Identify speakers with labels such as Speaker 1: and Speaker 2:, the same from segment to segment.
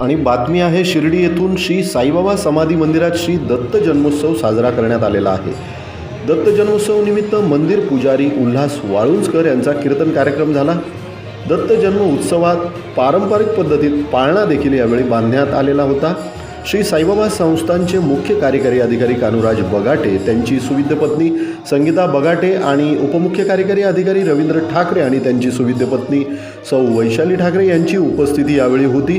Speaker 1: आणि बातमी आहे शिर्डी येथून श्री साईबाबा समाधी मंदिरात श्री दत्त जन्मोत्सव साजरा करण्यात आलेला आहे. दत्त जन्मोत्सव निमित्त मंदिर पुजारी उल्हास वाळुंजकर यांचा कीर्तन कार्यक्रम झाला. दत्त जन्म उत्सवात पारंपरिक पद्धतीत पाळणा देखील यावेळी बांधण्यात आलेला होता. श्री साईबाबा संस्थांचे मुख्य कार्यकारी अधिकारी कानुराज बगाटे त्यांची सुविद्य पत्नी संगीता बगाटे आणि उपमुख्य कार्यकारी अधिकारी रवींद्र ठाकरे आणि त्यांची सुविद्य पत्नी सौ वैशाली ठाकरे यांची उपस्थिती यावेळी होती.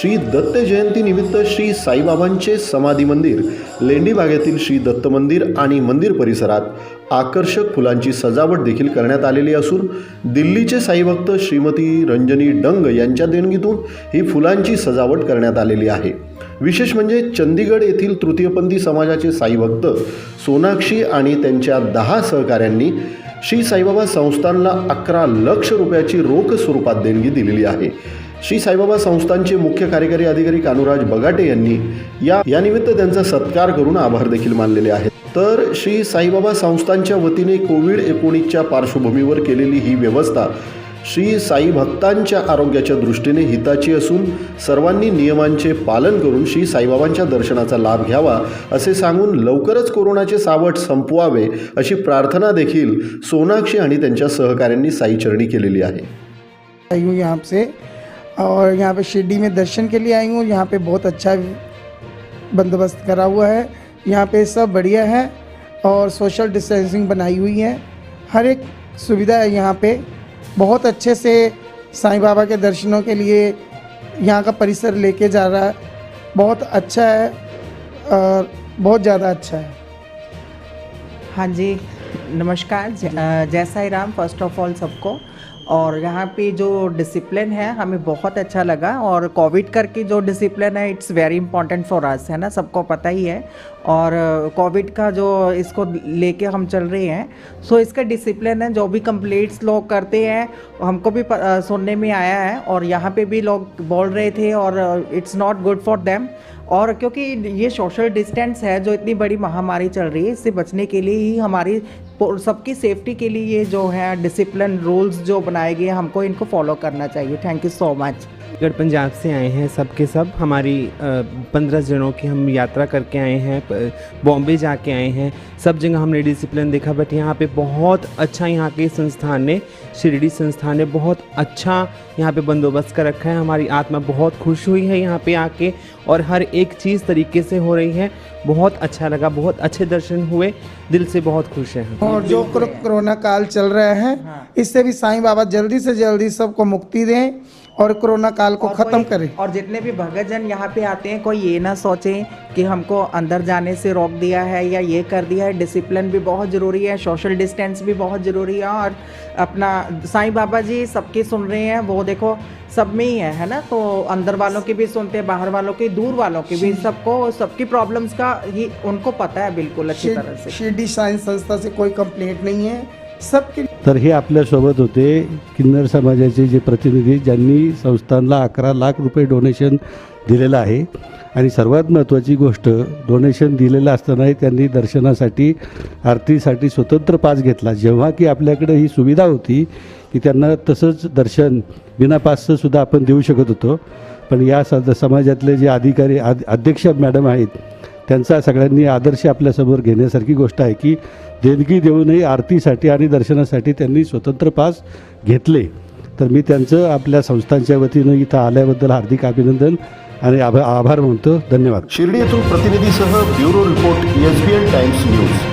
Speaker 1: श्री दत्त जयंतीनिमित्त श्री साईबाबांचे समाधी मंदिर लेंडीबागेतील श्री दत्त मंदिर आणि मंदिर परिसरात आकर्षक फुलांची सजावट देखील करण्यात आलेली असून दिल्लीचे साईभक्त श्रीमती रंजनी डंग यांच्या देणगीतून ही फुलांची सजावट करण्यात आलेली आहे. विशेष म्हणजे चंदीगड येथील तृतीयपंथी समाजाचे साईभक्त सोनाक्षी आणि त्यांच्या दहा सहकाऱ्यांनी श्री साईबाबा संस्थानला अकरा लक्ष रुपयाची रोख स्वरूपात देणगी दिलेली आहे. श्री साईबाबा संस्थानचे मुख्य कार्यकारी अधिकारी कानुराज बगाटे यांनी या यानिमित्त त्यांचा सत्कार करून आभार देखील मानलेले आहेत. तर श्री साईबाबा संस्थानच्या वतीने कोविड एकोणीसच्या पार्श्वभूमीवर केलेली ही व्यवस्था श्री साई भक्तांच्या आरोग्याच्या दृष्टीने हिताची असून सर्वांनी नियमांचे पालन करून श्री साईबाबांच्या दर्शनाचा लाभ घ्यावा असे सांगून लवकरच कोरोनाचे सावट संपवावे अशी प्रार्थना देखील सोनाक्षी आणि त्यांच्या सहकाऱ्यांनी साईचरणी केलेली आहे.
Speaker 2: आई हूँ यहाँ से और यहाँ पे शिरडी में दर्शन के लिए आई हूँ। यहाँ पे बहुत अच्छा बंदोबस्त करा हुआ है। यहाँ पे सब बढ़िया है और सोशल डिस्टेंसिंग बनाई हुई है। हर एक सुविधा है यहाँ पे। बहुत अच्छे से साईं बाबा के दर्शनों के लिए यहाँ का परिसर लेके जा रहा है। बहुत अच्छा है और बहुत ज़्यादा अच्छा है।
Speaker 3: हाँ जी नमस्कार। जय Sai Ram first of all सबको। और यहाँ पे जो डिसिप्लिन है, हमें बहुत अच्छा लगा और कोविड करके जो डिसिप्लिन है it's very important for us है ना? सबको पता ही है। और कोविड का जो इसको लेके हम चल रहे हैं सो इसका डिसिप्लिन है, जो भी कंप्लेंट्स लोग करते हैं, हमको भी सुनने में आया है और यहाँ पे भी लोग बोल रहे थे और it's not good for them और क्योंकि ये सोशल डिस्टेंस है, जो इतनी बड़ी महामारी चल रही है, इससे बचने के लिए ही हमारी सबकी सेफ्टी के लिए ये जो है डिसिप्लिन रूल्स जो बनाए गए हमको इनको फॉलो करना चाहिए। थैंक यू सो मच
Speaker 4: गढ़ पंजाब से आए हैं सब के सब। हमारी पंद्रह जनों की हम यात्रा करके आए हैं बॉम्बे जाके आए हैं। सब जगह हमने डिसिप्लिन देखा बट यहाँ पे बहुत अच्छा यहाँ के संस्थान ने शिरडी संस्थान ने बहुत अच्छा यहाँ पे बंदोबस्त कर रखा है। हमारी आत्मा बहुत खुश हुई है यहाँ पे आके और हर एक चीज़ तरीके से हो रही है। बहुत अच्छा लगा बहुत अच्छे दर्शन हुए दिल से बहुत खुश हैं
Speaker 2: और जो कोरो- कोरोना काल चल रहा है। इससे भी साईं बाबा जल्दी से जल्दी सबको मुक्ति दें। और कोरोना काल को ख़त्म करें
Speaker 3: और जितने भी भगत जन यहाँ पे आते हैं कोई ये ना सोचे कि हमको अंदर जाने से रोक दिया है या ये कर दिया है डिसिप्लिन भी बहुत ज़रूरी है सोशल डिस्टेंस भी बहुत ज़रूरी है और अपना साईं बाबा जी सबकी सुन रहे हैं वो देखो सब में ही है है ना तो अंदर वालों की भी सुनते हैं बाहर वालों की दूर वालों की भी सबको सबकी प्रॉब्लम्स का ही उनको पता है बिल्कुल अच्छी तरह से
Speaker 2: शिरडी साइंस संस्था से कोई कंप्लेंट नहीं है सबके
Speaker 5: तर हे आपल्यासोबत होते किन्नर समाजाचे जे प्रतिनिधी ज्यांनी संस्थानला अकरा लाख रुपये डोनेशन दिलेलं आहे. आणि सर्वात महत्त्वाची गोष्ट डोनेशन दिलेलं असतानाही त्यांनी दर्शनासाठी आरतीसाठी स्वतंत्र पास घेतला. जेव्हा की आपल्याकडे ही सुविधा होती की त्यांना तसंच दर्शन बिना पासचंसुद्धा आपण देऊ शकत होतो. पण या स समाजातले जे अधिकारी आद अध्यक्ष मॅडम आहेत त्यांचा सगळ्यांनी आदर्श आपल्यासमोर घेण्यासारखी गोष्ट आहे की देणगी देऊनही आरतीसाठी आणि दर्शनासाठी त्यांनी स्वतंत्र पास घेतले. तर मी त्यांचं आपल्या संस्थांच्या वतीनं इथं आल्याबद्दल हार्दिक अभिनंदन आणि आभा आभार मानतो. धन्यवाद.
Speaker 1: शिर्डी येथून प्रतिनिधीसह bureau report S B N Times news